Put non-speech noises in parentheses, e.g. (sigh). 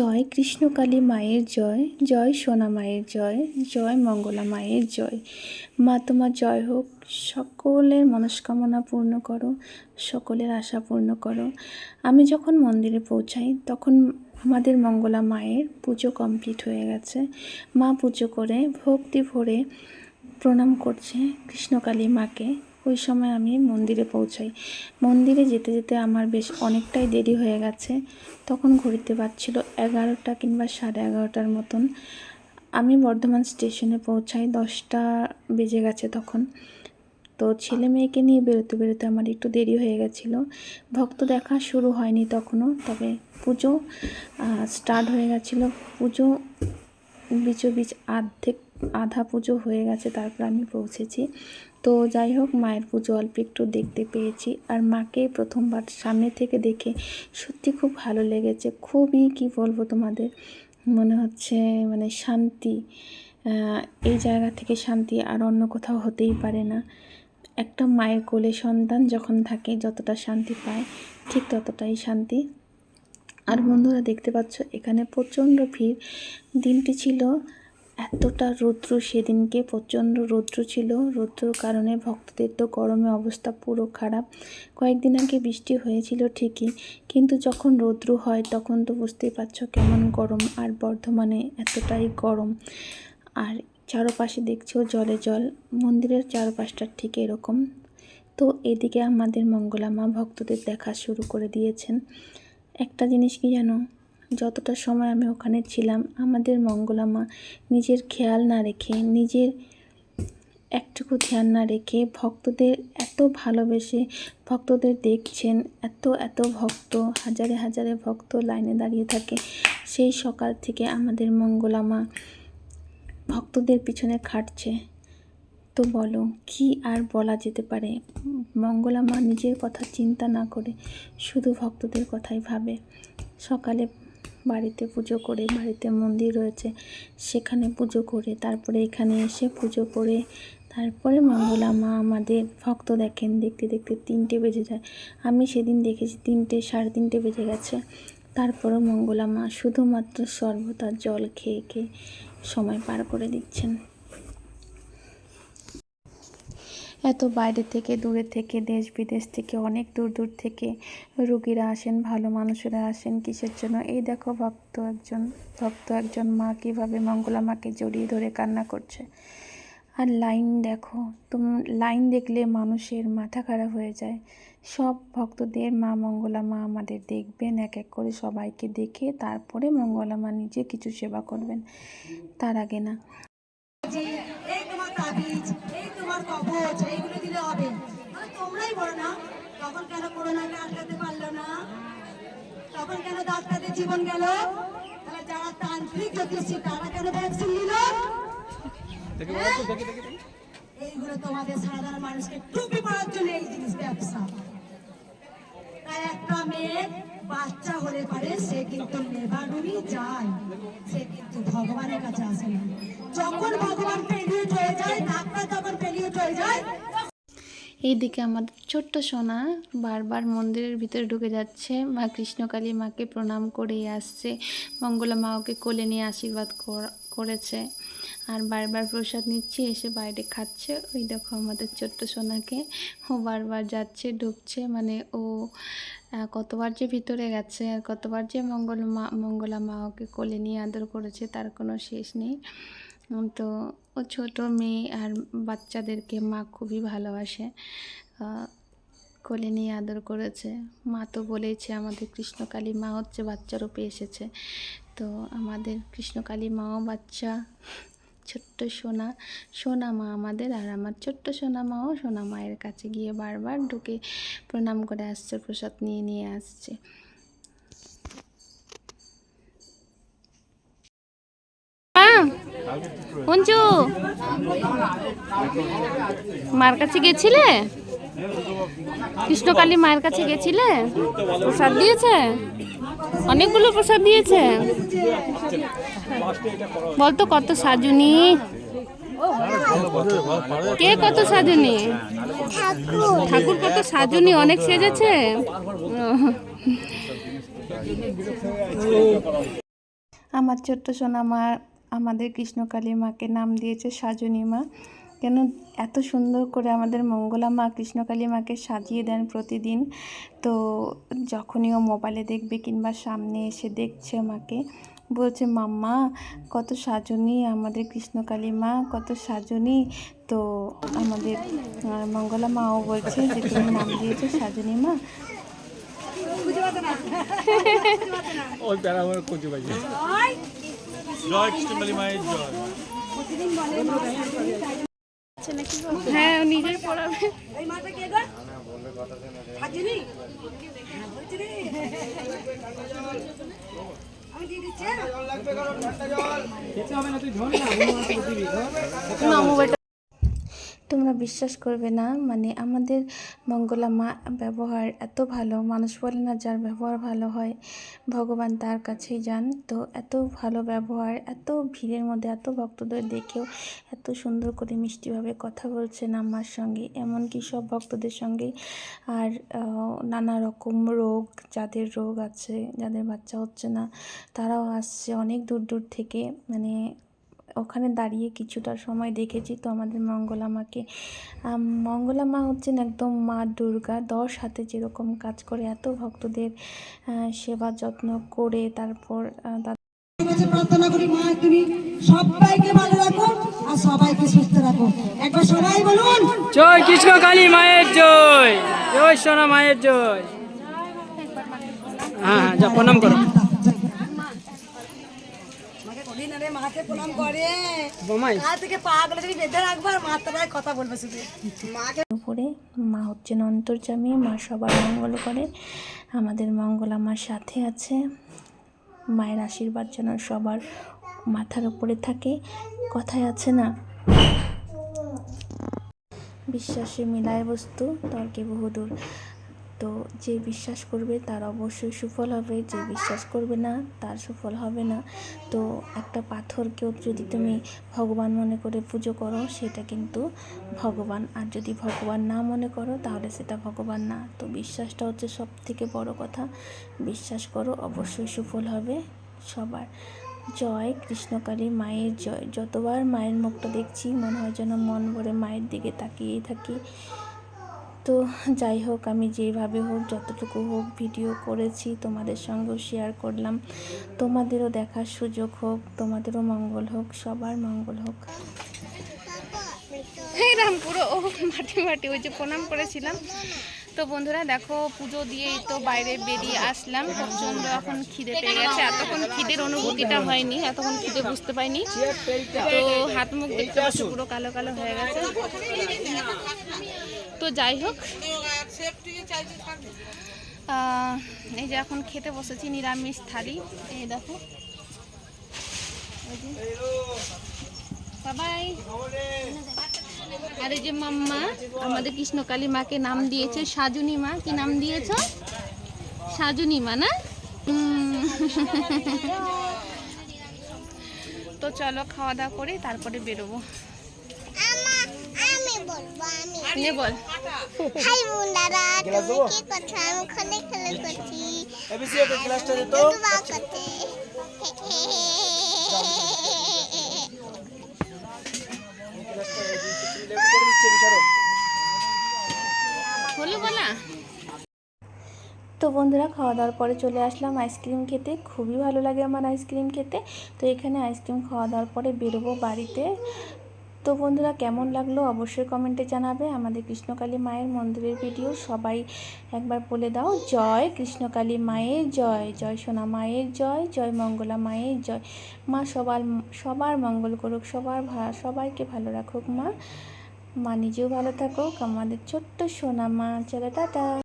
জয় কৃষ্ণকালী মায়ের জয় জয় সোনা মায়ের জয় জয় মঙ্গলা মায়ের জয়। মা তোমার জয় হোক। সকলের মনস্কামনা পূর্ণ করো, সকলের আশা পূর্ণ করো। আমি যখন মন্দিরে পৌঁছাই, তখন আমাদের মঙ্গলা মায়ের পুজো কমপ্লিট হয়ে গেছে। মা পুজো করে ভক্তি ভরে প্রণাম করছে কৃষ্ণকালী মাকে। ওই সময় আমি মন্দিরে পৌঁছাই। মন্দিরে যেতে যেতে আমার বেশ অনেকটাই দেরি হয়ে গেছে। তখন ঘড়িতে বাজছিল এগারোটা কিংবা সাড়ে এগারোটার মতন। আমি বর্ধমান স্টেশনে পৌঁছাই, দশটা বেজে গেছে তখন। তো ছেলে মেয়েকে নিয়ে বেরোতে বেরোতে আমার একটু দেরি হয়ে গেছিল। ভক্ত দেখা শুরু হয়নি তখনও, তবে পুজো স্টার্ট হয়ে গেছিল। পুজো বিচো বিচ আর্ধেক আধা পুজো হয়ে গেছে, তারপর আমি পৌঁছেছি। তো যাই হোক, মায়ের পুজো অল্প একটু দেখতে পেয়েছি। আর মাকে প্রথমবার সামনে থেকে দেখে সত্যি খুব ভালো লেগেছে। খুবই, কি বলব তোমাদের, মনে হচ্ছে মানে শান্তি এই জায়গা থেকে শান্তি আর অন্য কোথাও হতেই পারে না। একটা মায়ের কোলে সন্তান যখন থাকে, যতটা শান্তি পায়, ঠিক ততটাই শান্তি। আর বন্ধুরা, দেখতে পাচ্ছ, এখানে প্রচণ্ড ভিড়। দিনটি ছিল এতটা রৌদ্র সেদিনকে, প্রচণ্ড রৌদ্র ছিল। রৌদ্রর কারণে ভক্তদের তো গরমে অবস্থা পুরো খারাপ। কয়েকদিন আগে বৃষ্টি হয়েছিল ঠিকই, কিন্তু যখন রৌদ্র হয় তখন তো বুঝতেই পারছ কেমন গরম আর বর্ধমানে এতটাই গরম। আর চারপাশে দেখছ জলে জল, মন্দিরের চারপাশটা ঠিক এরকম। তো এদিকে আমাদের মঙ্গলা মা ভক্তদের দেখা শুরু করে দিয়েছেন। একটা জিনিস কি জানো? যতটা সময় আমি ওখানে ছিলাম, আমাদের মঙ্গলামা নিজের খেয়াল না রেখে, নিজের একটুকু ধ্যান না রেখে ভক্তদের এত ভালোবেসে ভক্তদের দেখছেন, এত এত ভক্ত, হাজারে হাজারে ভক্ত লাইনে দাঁড়িয়ে থাকে। সেই সকাল থেকে আমাদের মঙ্গলামা ভক্তদের পিছনে খাটছে। তো বলো, কি আর বলা যেতে পারে? মঙ্গলামা নিজের কথা চিন্তা না করে শুধু ভক্তদের কথাই ভাবে। সকালে বাড়িতে পুজো করে বাড়িতে মন্দির রয়েছে, সেখানে পুজো করে, তারপরে এখানে এসে পুজো করে, তারপরে মঙ্গলা মা আমাদের ভক্ত দেখেন, দেখতে দেখতে তিনটে বেজে যায়। আমি সেদিন দেখেছি তিনটে, সাড়ে তিনটে বেজে গেছে। তারপরও মঙ্গলা মা শুধুমাত্র সর্বদা জল খেয়ে খেয়ে সময় পার করে দিচ্ছেন। এত বাইরে থেকে, দূরে থেকে, দেশ বিদেশ থেকে, অনেক দূর দূর থেকে রুগীরা আসেন, ভালো মানুষেরা আসেন কিসের জন্য? এই দেখো ভক্ত একজন ভক্ত একজন মা কীভাবে মঙ্গলা মাকে জড়িয়ে ধরে কান্না করছে। আর লাইন দেখো, তুমি, লাইন দেখলে মানুষের মাথা খারাপ হয়ে যায়। সব ভক্তদের মা মঙ্গলা মা আমাদের দেখবেন, এক এক করে সবাইকে দেখে তারপরে মঙ্গলা মা নিজে কিছু সেবা করবেন। তার আগে না। এই তোমার কবচ এইগুলো দিলে হবে। তোমরাই বলো না তখন কেন করোনাকে আটকাতে পারল না? তখন কেন ডাক্তারদের জীবন গেল? তাহলে যারা তান্ত্রিক জ্যোতিষী তারা কেন ভ্যাকসিন নিল? হ্যাঁ? এইগুলো তোমাদের সাধারণ মানুষকে টুপি পড়ার জন্য এই জিনিস ব্যবসা। তাই একটা মেয়ে বাচ্চা হলে পারে সে কিন্তু নেবারুনি যায়। সে কিন্তু ভগবানের কাছে আসে না। যখন ভগবান পেলিউট হয়ে যায় ডাক্তার যখন পেলিউট হয়ে যায় এইদিকে আমাদের ছোট্ট সোনা বারবার মন্দিরের ভিতরে ঢুকে যাচ্ছে। মা কৃষ্ণকালী মাকে প্রণাম করেই আসছে। মঙ্গলা মা ওকে কোলে নিয়ে আশীর্বাদ করেছে। আর বারবার প্রসাদ নিচ্ছে, এসে বাইরে খাচ্ছে। ওই দেখো আমাদের ছোট্ট সোনাকে ও বারবার যাচ্ছে, ঢুকছে। মানে ও কতবার যে ভিতরে গেছে, আর কতবার যে মঙ্গল মা মঙ্গলা মা ওকে কোলে নিয়ে আদর করেছে, তার কোনো শেষ নেই। তো ছোট মেয়ে আর বাচ্চাদেরকে মা খুবই ভালোবাসে। কোলে নিয়ে আদর করেছে। মা তো বলেছে আমাদের কৃষ্ণকালী মা হচ্ছে বাচ্চা রূপে এসেছে। তো আমাদের কৃষ্ণকালী মাও বাচ্চা, ছোট্ট সোনা সোনা মা আমাদের আর আমার ছোট্ট সোনা মাও সোনা মায়ের কাছে গিয়ে বারবার ঢুকে প্রণাম করে আসছে প্রসাদ নিয়ে নিয়ে আসছে। পঞ্চু মার কাছে গেছিলে? কৃষ্ণকালী মায়ের কাছে গেছিলে? প্রসাদ দিয়েছে? অনেকগুলো প্রসাদ দিয়েছে? বলতো কত সাজুনি? কে কত সাজুনি? ঠাকুর কত সাজুনি, অনেক সেজেছে? আমার ছোট্ট সোনা মা আমাদের কৃষ্ণকালী মাকে নাম দিয়েছে সাজনী মা। কেন এত সুন্দর করে আমাদের মঙ্গলা মা কৃষ্ণকালী মাকে সাজিয়ে দেন প্রতিদিন। তো যখনই ও মোবাইলে দেখবে কিংবা সামনে এসে দেখছে মাকে বলছে মাম্মা কত সাজনী আমাদের কৃষ্ণকালী মা কত সাজনী। তো আমাদের মঙ্গলা মাও বলছে যে তুমি নাম দিয়েছ সাজনী মা। ওই প্যারা আমার খুঁজে পাইছে। জয় কৃষ্ণকালী মায়ের জয়। হ্যাঁ নিজের পড়াবে। তোমরা বিশ্বাস করবে না। মানে আমাদের মঙ্গলা মা ব্যবহার এত ভালো, মানুষ বলে না যার ব্যবহার ভালো হয়, ভগবান তার কাছেই যান। তো এত ভালো ব্যবহার, এত ভিড়ের মধ্যে, এত ভক্তদের দেখেও এত সুন্দর করে মিষ্টিভাবে কথা বলছেন আমার সঙ্গে। এমনকি সব ভক্তদের সঙ্গে আর নানা রকম রোগ, যাদের রোগ আছে, যাদের বাচ্চা হচ্ছে না, তারাও আসছে অনেক দূর দূর থেকে। মানে ওখানে দাঁড়িয়ে কিছুটা সময় দেখেছি তো আমাদের মঙ্গলা মাকে। মঙ্গলা মা হচ্ছেন একদম মা দুর্গা। দশ হাতে যেরকম কাজ করে এত ভক্তদের সেবা যত্ন করে তারপর প্রার্থনা করি মা তুমি সবাইকে ভালো রাখো আর সবাইকে সুস্থ রাখো। একবার সবাই বলুন। জয় কৃষ্ণ কালী মায়ের জয়। জয় সোনা মায়ের জয়। হ্যাঁ হ্যাঁ যা প্রণাম করো। করি মাকে প্রণাম করে। বোমাই। কাল থেকে পা যদি বেঁধে রাখব আর মার কথা বলবে শুধু। মাকে উপরে মা হচ্ছেন অন্তর্জামী মা সবার মঙ্গল করে। আমাদের মঙ্গল আমার সাথে আছে। মায়ের আশীর্বাদ যেন সবার মাথার উপরে থাকে। কথায় আছে না? বিশ্বাসে মিলায় বস্তু তর্কে বহুদূর। তো যে বিশ্বাস করবে তার অবশ্যই সুফল হবে, যে বিশ্বাস করবে না তার সুফল হবে না। তো একটা পাথরকেও যদি তুমি ভগবান মনে করে পুজো করো, সেটা কিন্তু ভগবান। আর যদি ভগবান না মনে করো, তাহলে সেটা ভগবান না। তো বিশ্বাসটা হচ্ছে সব থেকে বড় কথা। বিশ্বাস করো, অবশ্যই সুফল হবে সবার। জয় কৃষ্ণকালী মায়ের জয়। যতবার মায়ের মুখটা দেখছি, মনে হয় যেন মন ভরে মায়ের দিকে তাকিয়েই থাকি। তো যাই হোক, আমি যেভাবে হোক, যতটুকু হোক ভিডিও করেছি, তোমাদের সঙ্গেও শেয়ার করলাম। তোমাদেরও দেখার সুযোগ হোক, তোমাদেরও মঙ্গল হোক, সবার মঙ্গল হোক। এরকম পুরো মাটি মাটি, ওই যে প্রণাম করেছিলাম। তো বন্ধুরা, দেখো, পুজো দিয়েই তো বাইরে বেরিয়ে আসলাম। প্রচণ্ড এখন খিদে পেয়ে গেছে। এতক্ষণ খিদের অনুভূতিটা হয়নি, এতক্ষণ খিদে বুঝতে পাইনি। তো হাত মুখ দেখতে পাচ্ছি, পুরো কালো কালো হয়ে গেছে। তো যাই হোক। এই যে এখন খেতে বসেছি নিরামিষ থালি। এই দেখো। সবাই আর এই যে মাম্মা, আমাদের কৃষ্ণকালী মাকে নাম দিয়েছে সাজুনি মা। কি নাম দিয়েছ? সাজুনি মা, না? (laughs) তো চলো, খাওয়া দাওয়া করে তারপরে বেরোবো। বল। হাই বন্ধুরা তুমি কি করছ? আমি খনে খেলে করছি। ক্লাসটা দিত দুবা করতে হলো বলা। তো বন্ধুরা খাওয়া দাওয়ার পরে চলে আসলাম আইসক্রিম খেতে। খুবই ভালো লাগে আমার আইসক্রিম খেতে। তো এখানে আইসক্রিম খাওয়া দাওয়ার পরে বেরোবো বাড়িতে। তো বন্ধুরা কেমন লাগল অবশ্যই কমেন্টে জানাবে। আমাদের কৃষ্ণকালী মায়ের মন্দিরের ভিডিও সবাই একবার বলে দাও। জয় কৃষ্ণকালী মায়ের জয় জয় সোনা মায়ের জয় জয় মঙ্গলা মায়ের জয়। মা সবার সবার মঙ্গল করুক, সবার সবাইকে ভালো রাখুক মা। মা নিজেও ভালো থাকুক। আমাদের ছোট্ট সোনা মা। চলো, টাটা।